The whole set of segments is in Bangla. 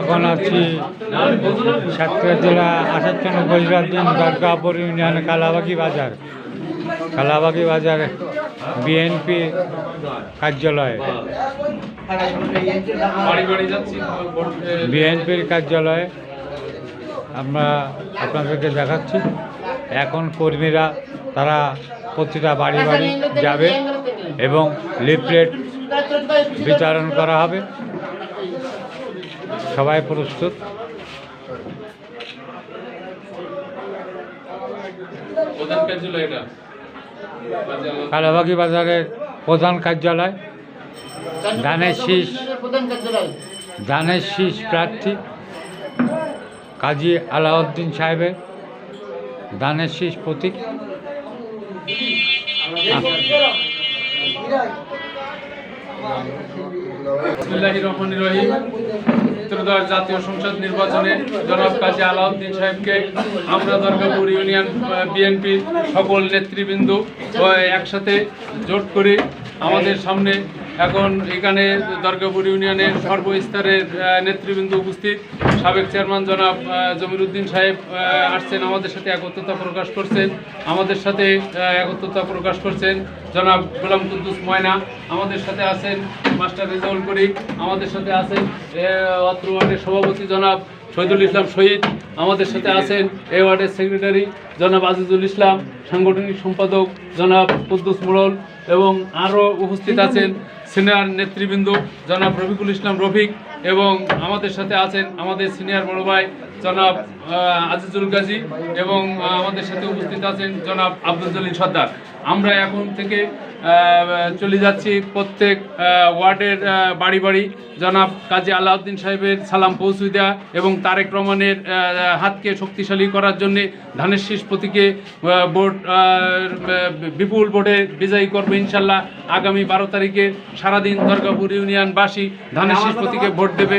এখন আছি সাতক্ষীরা জেলা আসাচ্ছন্ন গজরাদ্দিন দুর্গাপুর ইউনিয়ন কালাবাগি বাজার। কালাবাগি বাজার বিএনপি কার্যালয়। বিএনপির কার্যালয়ে। আমরা আপনাদেরকে দেখাচ্ছি। এখন কর্মীরা, তারা প্রতিটা বাড়ি বাড়ি যাবে এবং লিফলেট বিতরণ করা হবে। সবাই প্রস্তুত? কালাবাগি বাজারের প্রধান কার্যালয় ধানের শীষ ধানের শীষ প্রার্থী, কাজী আলাউদ্দিন সাহেবের ধানের শীষ প্রতীক। রহমানির রহিম ত্রয়োদশ জাতীয় সংসদ নির্বাচনে জনাব কাজী আলাউদ্দিন সাহেবকে আমরা দুর্গাপুর ইউনিয়ন বিএনপির সকল নেতৃবৃন্দ একসাথে জোট করে আমাদের সামনে এখন এখানে দুর্গাপুর ইউনিয়নের সর্বস্তরের নেতৃবৃন্দ উপস্থিত। সাবেক চেয়ারম্যান জনাব জমিরুদ্দিন সাহেব আসছেন আমাদের সাথে, একত্রতা প্রকাশ করছেন। আমাদের সাথে একত্রতা প্রকাশ করছেন জনাব গোলাম কুদ্দুস ময়না। আমাদের সাথে আছেন মাস্টার রেজাউল করিম। আমাদের সাথে আছেন অত্র ওয়ার্ডের সভাপতি জনাব শহীদুল ইসলাম শহীদ। আমাদের সাথে আছেন এ ওয়ার্ডের সেক্রেটারি জনাব আজিজুল ইসলাম। সাংগঠনিক সম্পাদক জনাব কুদ্দুস মোড়ল এবং আরও উপস্থিত আছেন সিনিয়র নেতৃবৃন্দ জনাব রফিকুল ইসলাম রফিক এবং আমাদের সাথে আছেন আমাদের সিনিয়র বড় ভাই জনাব আজিজুল গাজী এবং আমাদের সাথে উপস্থিত আছেন জনাব আব্দুল জলিল সর্দার। আমরা এখন থেকে চলে যাচ্ছি প্রত্যেক ওয়ার্ডের বাড়ি বাড়ি। জনাব কাজী আলাউদ্দিন সাহেবের সালাম পৌঁছে দেওয়া এবং তারেক রহমানের হাতকে শক্তিশালী করার জন্য ধানের শীষ প্রতীকে ভোট বিপুল ভোটে বিজয়ী করবে ইনশাল্লাহ। আগামী বারো তারিখে সারাদিন দুর্গাপুর ইউনিয়নবাসী ধানের শীষ প্রতীকে ভোট দেবে।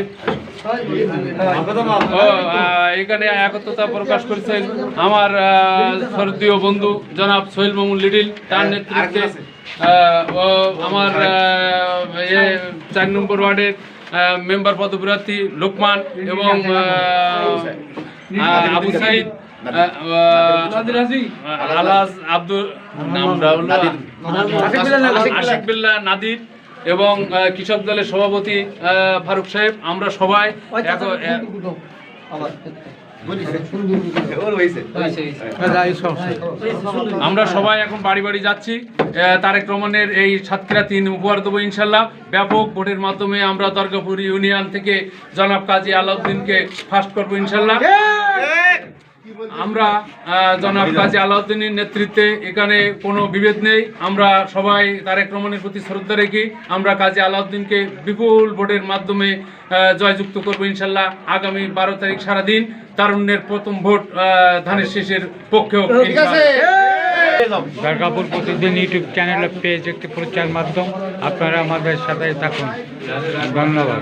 এখানে একত্রতা প্রকাশ করেছেন আমার আহ, শ্রদ্ধেয় বন্ধু জনাব সোহেল মামুন লিডিল তার নেতৃত্বে ও আমার এ, চার নম্বর ওয়ার্ডের মেম্বার পদপ্রার্থী লোকমান এবং আবু সাইদ আলাজ আব্দুল নামটা হলো আশিক বিল্লাহ নাদির। এবং কৃষক দলের সভাপতি ফারুক সাহেব আমরা সবাই এক- এক- আমরা সবাই এখন বাড়ি বাড়ি যাচ্ছি। আহ, তারেক রহমানের এই সাতক্ষীরা তিন উপহার দেবো ইনশাল্লাহ। ব্যাপক ভোটের মাধ্যমে আমরা দুর্গাপুর ইউনিয়ন থেকে জনাব কাজী আলাউদ্দিনকে ফার্স্ট করব ইনশাল্লাহ। আমরা জনাব কাজী আলাউদ্দিনের নেতৃত্বে এখানে কোনো বিভেদ নেই। আমরা সবাই তারেক রহমানের প্রতি শ্রদ্ধা রেখে আমরা কাজী আলাউদ্দিনকে বিপুল ভোটের মাধ্যমে আহ, জয়যুক্ত করব ইনশাল্লাহ আগামী বারো তারিখ সারাদিন তারুণ্যের প্রথম ভোট ধানের শেষের পক্ষে হোক দুর্গাপুর প্রতিদিন ইউটিউব চ্যানেলে পেজ একটি প্রচার মাধ্যম। আপনারা আমাদের সাথে থাকুন। ধন্যবাদ।